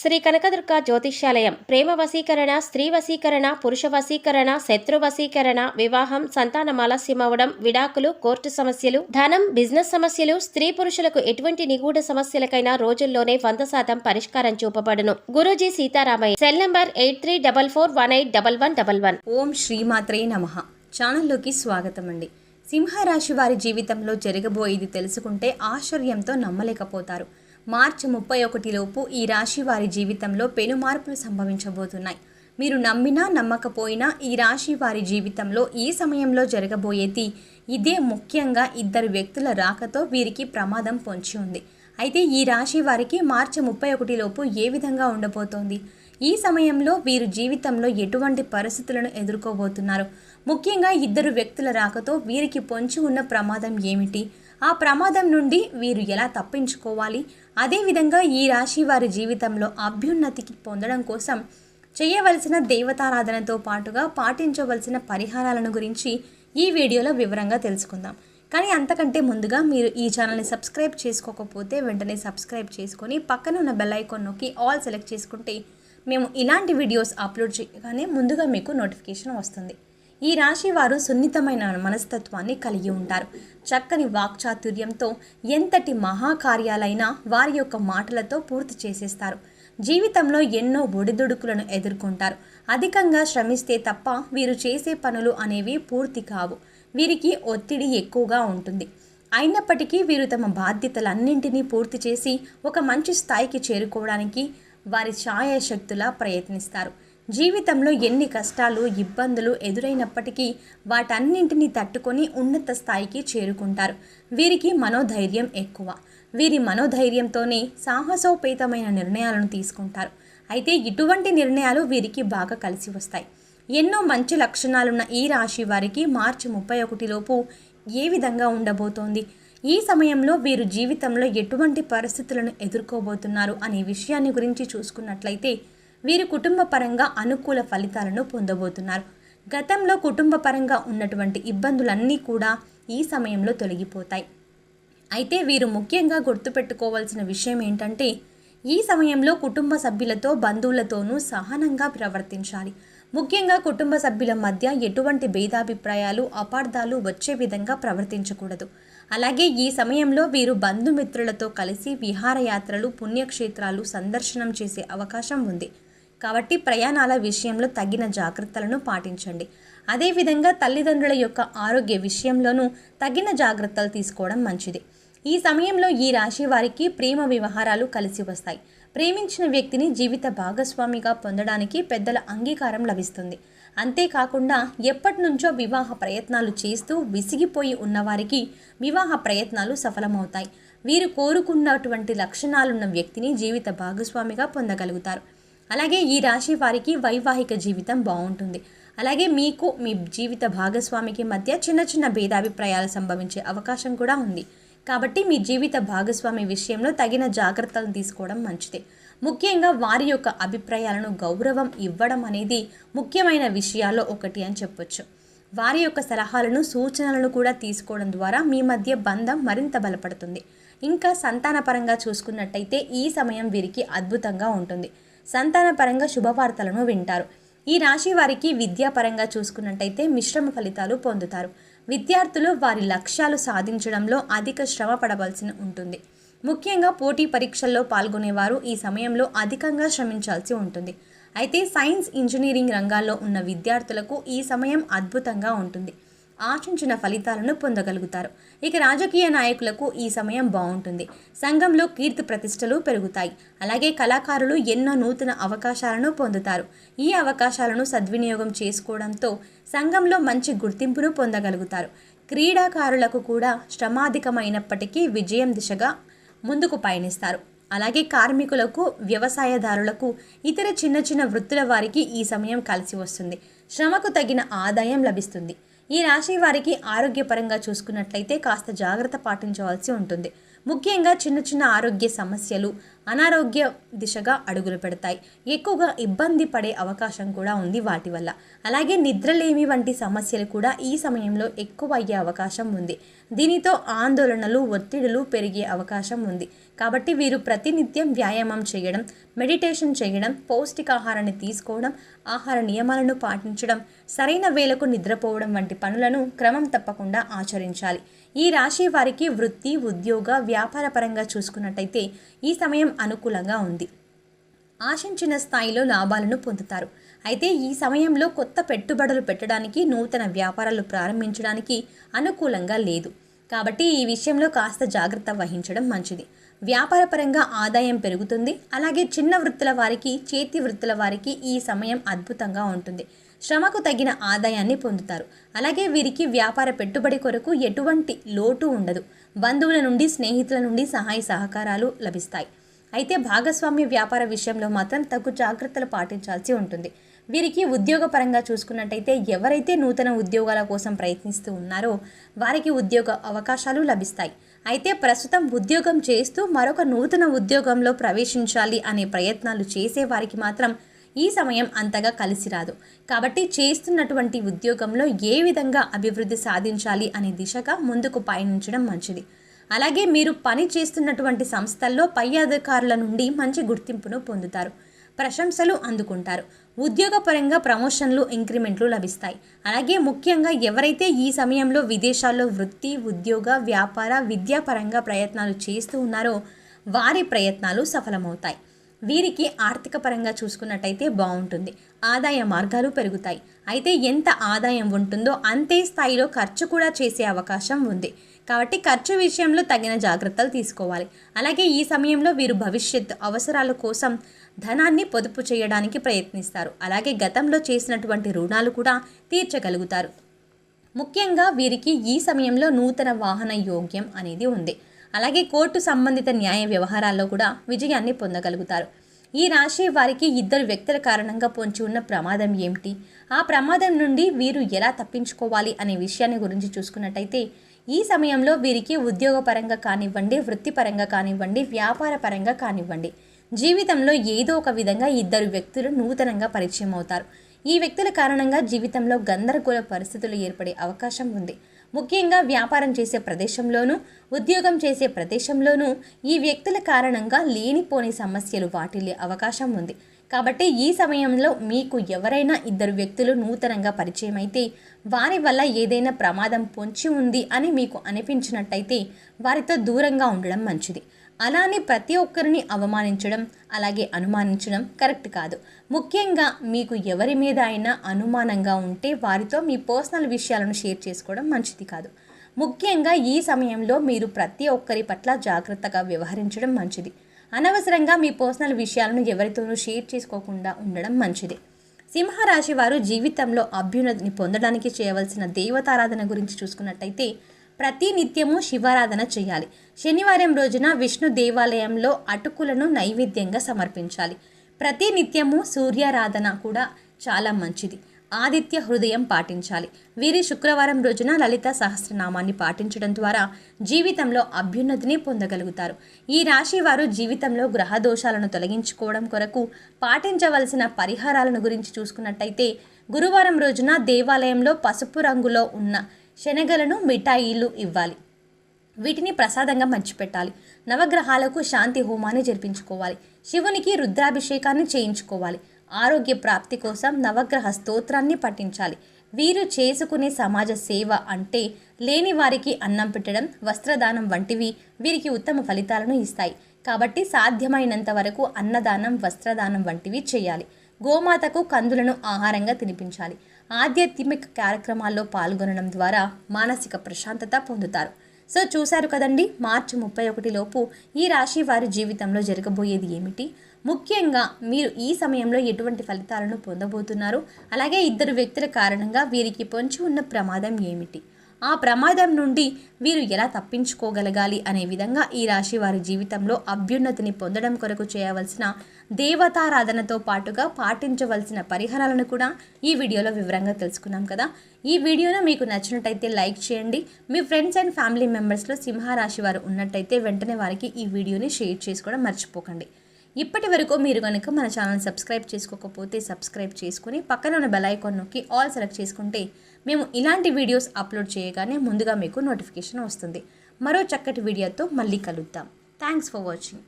శ్రీ కనకదుర్గ జ్యోతిష్యాలయం. ప్రేమ వశీకరణ స్త్రీ వశీకరణ పురుష వశీకరణ శత్రు వశీకరణ వివాహం సంతానం ఆలస్యమవడం విడాకులు కోర్టు సమస్యలు ధనం బిజినెస్ సమస్యలు స్త్రీ పురుషులకు ఎటువంటి నిగూఢ సమస్యలకైనా రోజుల్లోనే వంద శాతం పరిష్కారం చూపబడును. Guruji Sitaramayya. Cell number eight three double four one eight double one double one. ఓం శ్రీమాత్రే నమ. ఛానల్లోకి స్వాగతం అండి సింహరాశి వారి జీవితంలో జరగబోయేది తెలుసుకుంటే ఆశ్చర్యంతో నమ్మలేకపోతారు. మార్చి ముప్పై ఒకటిలోపు ఈ రాశి వారి జీవితంలో పెను మార్పులు సంభవించబోతున్నాయి. మీరు నమ్మినా నమ్మకపోయినా ఈ రాశి వారి జీవితంలో ఈ సమయంలో జరగబోయేది ఇదే ముఖ్యంగా ఇద్దరు వ్యక్తుల రాకతో వీరికి ప్రమాదం పొంచి ఉంది. అయితే ఈ రాశి వారికి మార్చి ముప్పై ఒకటిలోపు ఏ విధంగా ఉండబోతోంది? ఈ సమయంలో వీరు జీవితంలో ఎటువంటి పరిస్థితులను ఎదుర్కోబోతున్నారు? ముఖ్యంగా ఇద్దరు వ్యక్తుల రాకతో వీరికి పొంచి ఉన్న ప్రమాదం ఏమిటి? ఆ ప్రమాదం నుండి వీరు ఎలా తప్పించుకోవాలి? అదేవిధంగా ఈ రాశి వారి జీవితంలో అభ్యున్నతికి పొందడం కోసం చేయవలసిన దేవతారాధనతో పాటుగా పాటించవలసిన పరిహారాలను గురించి ఈ వీడియోలో వివరంగా తెలుసుకుందాం. కానీ అంతకంటే ముందుగా మీరు ఈ ఛానల్ని సబ్స్క్రైబ్ చేసుకోకపోతే వెంటనే సబ్స్క్రైబ్ చేసుకొని పక్కన ఉన్న బెల్ ఐకాన్ నొక్కి ఆల్ సెలెక్ట్ చేసుకుంటే మేము ఇలాంటి వీడియోస్ అప్లోడ్ చేయగానే ముందుగా మీకు నోటిఫికేషన్ వస్తుంది. ఈ రాశి వారు సున్నితమైన మనస్తత్వాన్ని కలిగి ఉంటారు. చక్కని వాక్చాతుర్యంతో ఎంతటి మహాకార్యాలైనా వారి యొక్క మాటలతో పూర్తి చేసేస్తారు. జీవితంలో ఎన్నో ఒడిదుడుకులను ఎదుర్కొంటారు. అధికంగా శ్రమిస్తే తప్ప వీరు చేసే పనులు అనేవి పూర్తి కావు. వీరికి ఒత్తిడి ఎక్కువగా ఉంటుంది. అయినప్పటికీ వీరు తమ బాధ్యతలన్నింటినీ పూర్తి చేసి ఒక మంచి స్థాయికి చేరుకోవడానికి వారి ఛాయాశక్తులా ప్రయత్నిస్తారు. జీవితంలో ఎన్ని కష్టాలు ఇబ్బందులు ఎదురైనప్పటికీ వాటన్నింటినీ తట్టుకొని ఉన్నత స్థాయికి చేరుకుంటారు. వీరికి మనోధైర్యం ఎక్కువ. వీరి మనోధైర్యంతోనే సాహసోపేతమైన నిర్ణయాలను తీసుకుంటారు. అయితే ఇటువంటి నిర్ణయాలు వీరికి బాగా కలిసి వస్తాయి. ఎన్నో మంచి లక్షణాలున్న ఈ రాశి వారికి మార్చి ముప్పై ఒకటిలోపు ఏ విధంగా ఉండబోతోంది? ఈ సమయంలో వీరు జీవితంలో ఎటువంటి పరిస్థితులను ఎదుర్కోబోతున్నారు అనే విషయాన్ని గురించి చూసుకున్నట్లయితే వీరు కుటుంబ పరంగా అనుకూల ఫలితాలను పొందబోతున్నారు. గతంలో కుటుంబ పరంగా ఉన్నటువంటి ఇబ్బందులన్నీ కూడా ఈ సమయంలో తొలగిపోతాయి. అయితే వీరు ముఖ్యంగా గుర్తుపెట్టుకోవాల్సిన విషయం ఏంటంటే ఈ సమయంలో కుటుంబ సభ్యులతో బంధువులతోనూ సహనంగా ప్రవర్తించాలి. ముఖ్యంగా కుటుంబ సభ్యుల మధ్య ఎటువంటి భేదాభిప్రాయాలు అపార్థాలు వచ్చే విధంగా ప్రవర్తించకూడదు. అలాగే ఈ సమయంలో వీరు బంధుమిత్రులతో కలిసి విహారయాత్రలు పుణ్యక్షేత్రాలు సందర్శనం చేసే అవకాశం ఉంది. కాబట్టి ప్రయాణాల విషయంలో తగిన జాగ్రత్తలను పాటించండి. అదేవిధంగా తల్లిదండ్రుల యొక్క ఆరోగ్య విషయంలోనూ తగిన జాగ్రత్తలు తీసుకోవడం మంచిది. ఈ సమయంలో ఈ రాశి వారికి ప్రేమ వ్యవహారాలు కలిసి వస్తాయి. ప్రేమించిన వ్యక్తిని జీవిత భాగస్వామిగా పొందడానికి పెద్దల అంగీకారం లభిస్తుంది. అంతేకాకుండా ఎప్పటి నుంచో వివాహ ప్రయత్నాలు చేస్తూ విసిగిపోయి ఉన్నవారికి వివాహ ప్రయత్నాలు సఫలమవుతాయి. వీరు కోరుకున్నటువంటి లక్షణాలున్న వ్యక్తిని జీవిత భాగస్వామిగా పొందగలుగుతారు. అలాగే ఈ రాశి వారికి వైవాహిక జీవితం బాగుంటుంది. అలాగే మీకు మీ జీవిత భాగస్వామికి మధ్య చిన్న చిన్న భేదాభిప్రాయాలు సంభవించే అవకాశం కూడా ఉంది. కాబట్టి మీ జీవిత భాగస్వామి విషయంలో తగిన జాగ్రత్తలు తీసుకోవడం మంచిదే. ముఖ్యంగా వారి యొక్క అభిప్రాయాలను గౌరవం ఇవ్వడం అనేది ముఖ్యమైన విషయాల్లో ఒకటి అని చెప్పొచ్చు. వారి యొక్క సలహాలను సూచనలను కూడా తీసుకోవడం ద్వారా మీ మధ్య బంధం మరింత బలపడుతుంది. ఇంకా సంతానపరంగా చూసుకున్నట్టయితే ఈ సమయం వీరికి అద్భుతంగా ఉంటుంది. సంతానపరంగా శుభవార్తలను వింటారు. ఈ రాశి వారికి విద్యాపరంగా చూసుకున్నట్టయితే మిశ్రమ ఫలితాలు పొందుతారు. విద్యార్థులు వారి లక్ష్యాలు సాధించడంలో అధిక శ్రమ పడవలసి ఉంటుంది. ముఖ్యంగా పోటీ పరీక్షల్లో పాల్గొనేవారు ఈ సమయంలో అధికంగా శ్రమించాల్సి ఉంటుంది. అయితే సైన్స్ ఇంజనీరింగ్ రంగాల్లో ఉన్న విద్యార్థులకు ఈ సమయం అద్భుతంగా ఉంటుంది. ఆశించిన ఫలితాలను పొందగలుగుతారు. ఇక రాజకీయ నాయకులకు ఈ సమయం బాగుంటుంది. సంఘంలో కీర్తి ప్రతిష్టలు పెరుగుతాయి. అలాగే కళాకారులు ఎన్నో నూతన అవకాశాలను పొందుతారు. ఈ అవకాశాలను సద్వినియోగం చేసుకోవడంతో సంఘంలో మంచి గుర్తింపును పొందగలుగుతారు. క్రీడాకారులకు కూడా శ్రమాధికమైనప్పటికీ విజయం దిశగా ముందుకు పయనిస్తారు. అలాగే కార్మికులకు వ్యవసాయదారులకు ఇతర చిన్న చిన్న వృత్తుల వారికి ఈ సమయం కలిసి వస్తుంది. శ్రమకు తగిన ఆదాయం లభిస్తుంది. ఈ రాశి వారికి ఆరోగ్యపరంగా చూసుకున్నట్లయితే కాస్త జాగ్రత్త పాటించవలసి ఉంటుంది. ముఖ్యంగా చిన్న చిన్న ఆరోగ్య సమస్యలు అనారోగ్య దిశగా అడుగులు పెడతాయి. ఎక్కువగా ఇబ్బంది పడే అవకాశం కూడా ఉంది వాటి వల్ల. అలాగే నిద్రలేమి వంటి సమస్యలు కూడా ఈ సమయంలో ఎక్కువ అయ్యే అవకాశం ఉంది. దీనితో ఆందోళనలు ఒత్తిడులు పెరిగే అవకాశం ఉంది. కాబట్టి వీరు ప్రతినిత్యం వ్యాయామం చేయడం మెడిటేషన్ చేయడం పౌష్టికాహారాన్ని తీసుకోవడం ఆహార నియమాలను పాటించడం సరైన వేళకు నిద్రపోవడం వంటి పనులను క్రమం తప్పకుండా ఆచరించాలి. ఈ రాశి వారికి వృత్తి ఉద్యోగ వ్యాపార పరంగా చూసుకున్నట్టయితే ఈ సమయం అనుకూలంగా ఉంది. ఆశించిన స్థాయిలో లాభాలను పొందుతారు. అయితే ఈ సమయంలో కొత్త పెట్టుబడులు పెట్టడానికి నూతన వ్యాపారాలు ప్రారంభించడానికి అనుకూలంగా లేదు. కాబట్టి ఈ విషయంలో కాస్త జాగ్రత్త వహించడం మంచిది. వ్యాపారపరంగా ఆదాయం పెరుగుతుంది. అలాగే చిన్న వృత్తుల వారికి చేతి వృత్తుల వారికి ఈ సమయం అద్భుతంగా ఉంటుంది. శ్రమకు తగిన ఆదాయాన్ని పొందుతారు. అలాగే వీరికి వ్యాపార పెట్టుబడి కొరకు ఎటువంటి లోటు ఉండదు. బంధువుల నుండి స్నేహితుల నుండి సహాయ సహకారాలు లభిస్తాయి. అయితే భాగస్వామ్య వ్యాపార విషయంలో మాత్రం తగు జాగ్రత్తలు పాటించాల్సి ఉంటుంది. వీరికి ఉద్యోగపరంగా చూసుకున్నట్టయితే ఎవరైతే నూతన ఉద్యోగాల కోసం ప్రయత్నిస్తూ ఉన్నారో వారికి ఉద్యోగ అవకాశాలు లభిస్తాయి. అయితే ప్రస్తుతం ఉద్యోగం చేస్తూ మరొక నూతన ఉద్యోగంలో ప్రవేశించాలి అనే ప్రయత్నాలు చేసే వారికి మాత్రం ఈ సమయం అంతగా కలిసి రాదు. కాబట్టి చేస్తున్నటువంటి ఉద్యోగంలో ఏ విధంగా అభివృద్ధి సాధించాలి అనే దిశగా ముందుకు పయనించడం మంచిది. అలాగే మీరు పని చేస్తున్నటువంటి సంస్థల్లో పై అధికారుల నుండి మంచి గుర్తింపును పొందుతారు. ప్రశంసలు అందుకుంటారు. ఉద్యోగపరంగా ప్రమోషన్లు ఇంక్రిమెంట్లు లభిస్తాయి. అలాగే ముఖ్యంగా ఎవరైతే ఈ సమయంలో విదేశాల్లో వృత్తి ఉద్యోగ వ్యాపార విద్యాపరంగా ప్రయత్నాలు చేస్తూ ఉన్నారో వారి ప్రయత్నాలు సఫలమవుతాయి. వీరికి ఆర్థిక పరంగా చూసుకున్నట్టయితే బాగుంటుంది ఆదాయ మార్గాలు పెరుగుతాయి. అయితే ఎంత ఆదాయం ఉంటుందో అంతే స్థాయిలో ఖర్చు కూడా చేసే అవకాశం ఉంది. కాబట్టి ఖర్చు విషయంలో తగిన జాగ్రత్తలు తీసుకోవాలి. అలాగే ఈ సమయంలో వీరు భవిష్యత్ అవసరాల కోసం ధనాన్ని పొదుపు చేయడానికి ప్రయత్నిస్తారు. అలాగే గతంలో చేసినటువంటి రుణాలు కూడా తీర్చగలుగుతారు. ముఖ్యంగా వీరికి ఈ సమయంలో నూతన వాహన యోగ్యం అనేది ఉంది. అలాగే కోర్టు సంబంధిత న్యాయ వ్యవహారాల్లో కూడా విజయాన్ని పొందగలుగుతారు. ఈ రాశి వారికి ఇద్దరు వ్యక్తుల కారణంగా పొంచి ఉన్న ప్రమాదం ఏమిటి? ఆ ప్రమాదం నుండి వీరు ఎలా తప్పించుకోవాలి అనే విషయాన్ని గురించి చూసుకున్నట్టయితే ఈ సమయంలో వీరికి ఉద్యోగపరంగా కానివ్వండి వృత్తిపరంగా కానివ్వండి వ్యాపారపరంగా కానివ్వండి జీవితంలో ఏదో ఒక విధంగా ఇద్దరు వ్యక్తులు నూతనంగా పరిచయం అవుతారు ఈ వ్యక్తుల కారణంగా జీవితంలో గందరగోళ పరిస్థితులు ఏర్పడే అవకాశం ఉంది. ముఖ్యంగా వ్యాపారం చేసే ప్రదేశంలోనూ ఉద్యోగం చేసే ప్రదేశంలోనూ ఈ వ్యక్తుల కారణంగా లేనిపోని సమస్యలు వాటిల్లే అవకాశం ఉంది. కాబట్టి ఈ సమయంలో మీకు ఎవరైనా ఇద్దరు వ్యక్తులు నూతనంగా పరిచయం అయితే వారి వల్ల ఏదైనా ప్రమాదం పొంచి ఉంది అని మీకు అనిపించినట్టయితే వారితో దూరంగా ఉండడం మంచిది. అలానే ప్రతి ఒక్కరిని అవమానించడం అలాగే అనుమానించడం కరెక్ట్ కాదు. ముఖ్యంగా మీకు ఎవరి మీద అయినా అనుమానంగా ఉంటే వారితో మీ పర్సనల్ విషయాలను షేర్ చేసుకోవడం మంచిది కాదు. ముఖ్యంగా ఈ సమయంలో మీరు ప్రతి ఒక్కరి పట్ల జాగ్రత్తగా వ్యవహరించడం మంచిది. అనవసరంగా మీ పర్సనల్ విషయాలను ఎవరితోనూ షేర్ చేసుకోకుండా ఉండడం మంచిది. సింహరాశి వారు జీవితంలో అభ్యున్నతిని పొందడానికి చేయవలసిన దేవతారాధన గురించి చూసుకున్నట్టయితే ప్రతి నిత్యము శివారాధన చేయాలి. శనివారం రోజున విష్ణు దేవాలయంలో అటుకులను నైవేద్యంగా సమర్పించాలి. ప్రతి నిత్యము సూర్యారాధన కూడా చాలా మంచిది. ఆదిత్య హృదయం పాటించాలి. వీరి శుక్రవారం రోజున లలిత సహస్రనామాన్ని పాటించడం ద్వారా జీవితంలో అభ్యున్నతిని పొందగలుగుతారు. ఈ రాశి వారు జీవితంలో గ్రహ దోషాలను తొలగించుకోవడం కొరకు పాటించవలసిన పరిహారాలను గురించి చూసుకున్నట్టయితే గురువారం రోజున దేవాలయంలో పసుపు రంగులో ఉన్న శనగలను మిఠాయిలు ఇవ్వాలి. వీటిని ప్రసాదంగా పంచిపెట్టాలి నవగ్రహాలకు శాంతి హోమాన్ని జరిపించుకోవాలి. శివునికి రుద్రాభిషేకాన్ని చేయించుకోవాలి. ఆరోగ్య ప్రాప్తి కోసం నవగ్రహ స్తోత్రాన్ని పఠించాలి. వీరు చేసుకునే సమాజ సేవ అంటే లేని వారికి అన్నం పెట్టడం వస్త్రదానం వంటివి వీరికి ఉత్తమ ఫలితాలను ఇస్తాయి. కాబట్టి సాధ్యమైనంత వరకు అన్నదానం వస్త్రదానం వంటివి చేయాలి. గోమాతకు కందులను ఆహారంగా తినిపించాలి. ఆధ్యాత్మిక కార్యక్రమాల్లో పాల్గొనడం ద్వారా మానసిక ప్రశాంతత పొందుతారు. సో చూశారు కదండి మార్చి ముప్పై ఒకటి లోపు ఈ రాశి వారి జీవితంలో జరగబోయేది ఏమిటి? ముఖ్యంగా మీరు ఈ సమయంలో ఎటువంటి ఫలితాలను పొందబోతున్నారు? అలాగే ఇద్దరు వ్యక్తుల కారణంగా వీరికి పొంచి ఉన్న ప్రమాదం ఏమిటి? ఆ ప్రమాదం నుండి వీరు ఎలా తప్పించుకోగలగాలి అనే విధంగా ఈ రాశి వారి జీవితంలో అభ్యున్నతిని పొందడం కొరకు చేయవలసిన దేవతారాధనతో పాటుగా పాటించవలసిన పరిహారాలను కూడా ఈ వీడియోలో వివరంగా తెలుసుకున్నాం కదా. ఈ వీడియోను మీకు నచ్చినట్టయితే లైక్ చేయండి. మీ ఫ్రెండ్స్ అండ్ ఫ్యామిలీ మెంబర్స్లో సింహరాశి వారు ఉన్నట్టయితే వెంటనే వారికి ఈ వీడియోని షేర్ చేసుకోవడం మర్చిపోకండి. ఇప్పటి వరకు మీరు కనుక మన ఛానల్ సబ్స్క్రైబ్ చేసుకోకపోతే సబ్స్క్రైబ్ చేసుకుని పక్కన ఉన్న బెల్ ఐకాన్ నొక్కి ఆల్ సెలెక్ట్ చేసుకుంటే మేము ఇలాంటి వీడియోస్ అప్లోడ్ చేయగానే ముందుగా మీకు నోటిఫికేషన్ వస్తుంది. మరో చక్కటి వీడియోతో మళ్ళీ కలుద్దాం. Thanks for watching